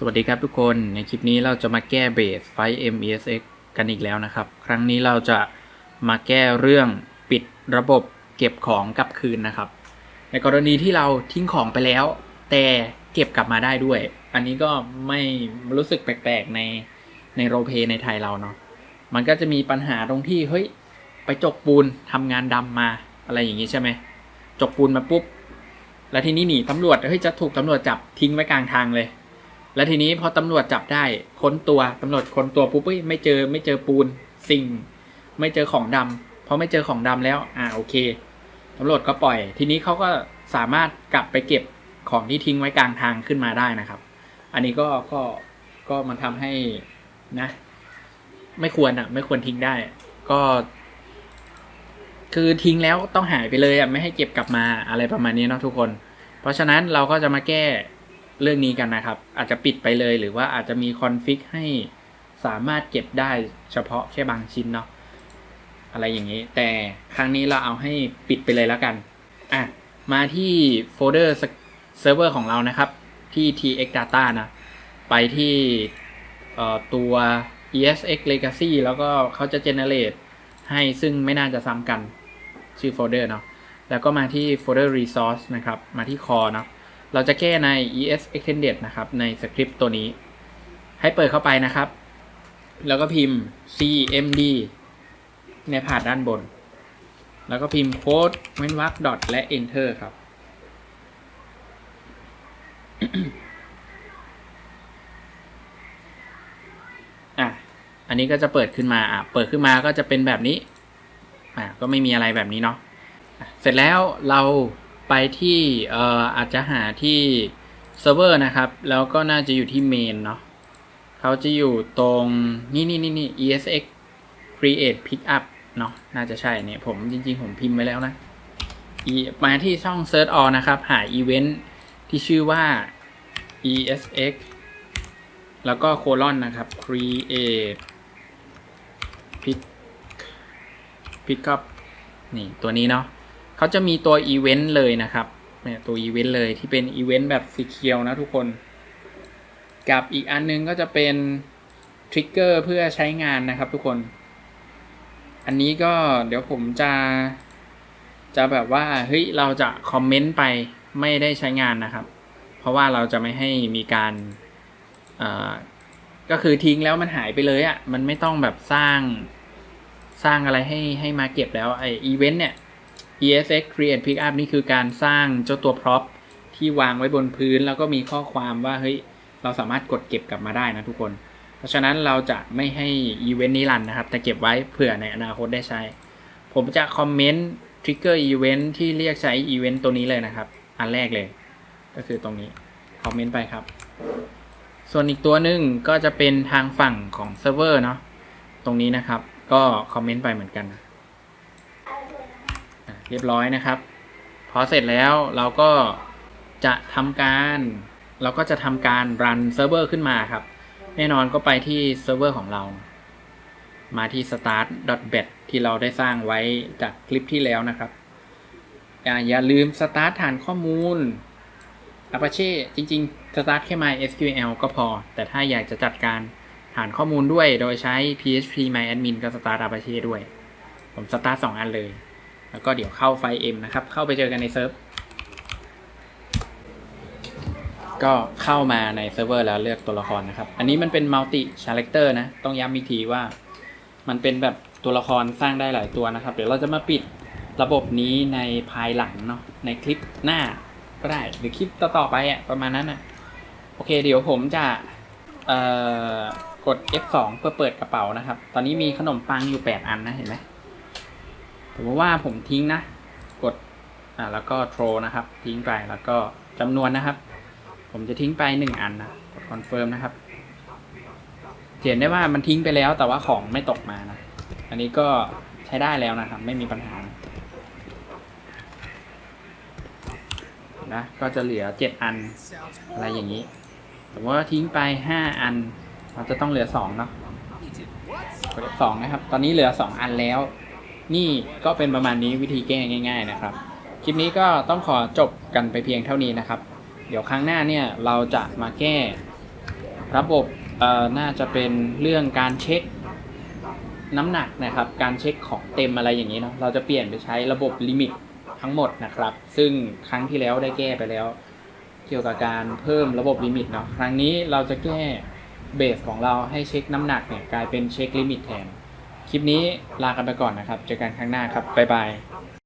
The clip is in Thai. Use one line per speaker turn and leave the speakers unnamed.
สวัสดีครับทุกคนในคลิปนี้เราจะมาแก้เบสไฟ MESX กันอีกแล้วนะครับ ครั้งนี้เราจะมาแก้เรื่องปิดระบบเก็บของกลับคืนนะครับ ในกรณีที่เราทิ้งของไปแล้ว แต่เก็บกลับมาได้ด้วย อันนี้ก็ไม่รู้สึกแปลกๆในในโรเพในไทยเราเนาะมันก็จะมีปัญหาตรงที่เฮ้ยไปจกปูนทำงานดำมาอะไรอย่างนี้ใช่ไหมจกปูนมาปุ๊บ แล้วทีนี้หนีตำรวจเฮ้ยจะถูกตำรวจจับทิ้งไว้กลางทางเลย แล้วทีนี้พอตำรวจจับได้ค้นตัวตำรวจค้นตัวปุ๊บไม่เจอไม่เจอปูนสิ่ง ไม่เจอของดำพอไม่เจอของดำแล้ว อ่าโอเคตำรวจก็ปล่อย ทีนี้เขาก็สามารถกลับไปเก็บของที่ทิ้งไว้กลางทางขึ้นมาได้นะครับ อันนี้ก็ก็ก็มันทำให้นะ ไม่ควรอะ ไม่ควรทิ้งได้ ก็ คือทิ้งแล้วต้องหายไปเลยอะไม่ให้เก็บกลับมาอะไรประมาณนี้เนาะทุกคน เพราะฉะนั้นเราก็จะมาแก้ เรื่องนี้กันนะครับ อาจจะปิดไปเลยหรือว่าอาจจะมีคอนฟิกให้สามารถเก็บได้เฉพาะแค่บางชิ้นเนาะอะไรอย่างนี้ แต่ครั้งนี้เราเอาให้ปิดไปเลยแล้วกันอะมาที่โฟลเดอร์เซิร์ฟเวอร์ของเรานะครับที่ tx data นะ ไปที่ตัว esx legacy แล้วก็เขาจะ generate ให้ซึ่งไม่น่าจะซ้ำกันชื่อโฟลเดอร์เนาะ แล้วก็มาที่โฟลเดอร์ resource นะครับ มาที่ core เนาะ เราจะแก้ใน es extended นะครับ ในสคริปต์ตัวนี้ ให้เปิดเข้าไปนะครับ แล้วก็พิมพ์ cmd ในพาดด้านบน แล้วก็พิมพ์โค้ดเว้นวรรค dot และ enter ครับ อะ อันนี้ก็จะเปิดขึ้นมาอะเปิดขึ้นมาก็จะเป็นแบบนี้ อะก็ไม่มีอะไรแบบนี้เนาะะเสร็จแล้วเรา ไปที่เอ่ออาจจะหาที่เซิร์ฟเวอร์นะครับ แล้วก็น่าจะอยู่ที่เมนเนาะเขาจะอยู่ตรงนี่นี่นี่นี่ esx create pickup เนาะน่าจะใช่เนี่ยผมจริง ๆ ผมพิมพ์ไว้แล้วนะมาที่ช่อง search all นะครับ หาอีเวนต์ที่ชื่อว่า esx แล้วก็โคลอนนะครับ create pick pickup นี่ตัวนี้เนาะ เขาจะมีตัวอีเวนต์เลยนะครับเนี่ยตัวอีเวนต์เลยที่เป็นอีเวนต์แบบสีเขียวนะทุกคน กับอีกอันนึงก็จะเป็นทริกเกอร์เพื่อใช้งานนะครับทุกคน อันนี้ก็เดี๋ยวผมจะ จะแบบว่าเฮ้ยเราจะคอมเมนต์ไปไม่ได้ใช้งานนะครับ เพราะว่าเราจะไม่ให้มีการก็คือทิ้งแล้วมันหายไปเลยอะ่ะ มันไม่ต้องแบบสร้างสร้างอะไรให้ให้มาเก็บแล้วไออีเวนต์เนี่ย ESX Create Pickup นี่คือการสร้างเจ้าตัว prop ที่วางไว้บนพื้น แล้วก็มีข้อความว่าเฮ้ยเราสามารถกดเก็บกลับมาได้นะทุกคน เพราะฉะนั้นเราจะไม่ให้อีเวนต์นี้รันนะครับ แต่เก็บไว้เผื่อในอนาคตได้ใช้ ผมจะคอมเมนต์ trigger event ที่เรียกใช้อีเวนต์ตัวนี้เลยนะครับ อันแรกเลย ก็คือตรงนี้คอมเมนต์ไปครับ ส่วนอีกตัวหนึ่งก็จะเป็นทางฝั่งของเซิร์ฟเวอร์เนาะตรงนี้นะครับ ก็คอมเมนต์ไปเหมือนกันอะ เรียบร้อยนะครับ พอเสร็จแล้วเราก็จะทำการ เราก็จะทำการรันเซิร์ฟเวอร์ขึ้นมาครับ แน่นอนก็ไปที่เซิร์ฟเวอร์ของเรา มาที่ start.bat ที่เราได้สร้างไว้จากคลิปที่แล้วนะครับอ่าอย่าลืม start ฐานข้อมูล Apache จริงๆ start แค่ MySQL ก็พอ แต่ถ้าอยากจะจัดการฐานข้อมูลด้วย โดยใช้ PHP MyAdmin ก็ start Apache ด้วย ผม start สองอันเลย แล้วก็เดี๋ยวเข้าไฟล์ M นะครับ เข้าไปเจอกันในเซิร์ฟ ก็เข้ามาในเซิร์ฟเวอร์แล้วเลือกตัวละครนะครับ อันนี้มันเป็น multi character นะ ต้องย้ำอีกทีว่า มันเป็นแบบตัวละครสร้างได้หลายตัวนะครับ เดี๋ยวเราจะมาปิดระบบนี้ในภายหลังเนาะ ในคลิปหน้าก็ได้ หรือคลิปต่อๆไปอะประมาณนั้นอะโอเค เดี๋ยวผมจะกด F2 เพื่อเปิดกระเป๋านะครับ ตอนนี้มีขนมปังอยู่ 8 อันนะ เห็นไหม สมมติว่าผมทิ้งนะ กดอ่าแล้วก็โทรนะครับ ทิ้งไปแล้วก็จำนวนนะครับ ผมจะทิ้งไปหนึ่งอันนะกดคอนเฟิร์มนะครับเห็นได้ว่ามันทิ้งไปแล้วแต่ว่าของไม่ตกมานะ อันนี้ก็ใช้ได้แล้วนะครับ ไม่มีปัญหานะนะก็จะเหลือเจ็ดอันอะไรอย่างนี้สมมติว่าทิ้งไปห้าอัน เราจะต้องเหลือสองเนาะกดสองนะครับ ตอนนี้เหลือสองอันแล้ว นี่ก็เป็นประมาณนี้วิธีแก้ง่าย ๆ นะครับ คลิปนี้ก็ต้องขอจบกันไปเพียงเท่านี้นะครับ เดี๋ยวครั้งหน้าเนี่ยเราจะมาแก้ระบบเอ่อน่าจะเป็นเรื่องการเช็คน้ำหนักนะครับ การเช็คของเต็มอะไรอย่างนี้เนาะเราจะเปลี่ยนไปใช้ระบบลิมิตทั้งหมดนะครับ ซึ่งครั้งที่แล้วได้แก้ไปแล้ว เกี่ยวกับการเพิ่มระบบลิมิตเนาะครั้งนี้เราจะแก้เบสของเราให้เช็คน้ำหนักเนี่ยกลายเป็นเช็คลิมิตแทน คลิปนี้ลากันไปก่อนนะครับ เจอกันครั้งหน้าครับ บ๊ายบาย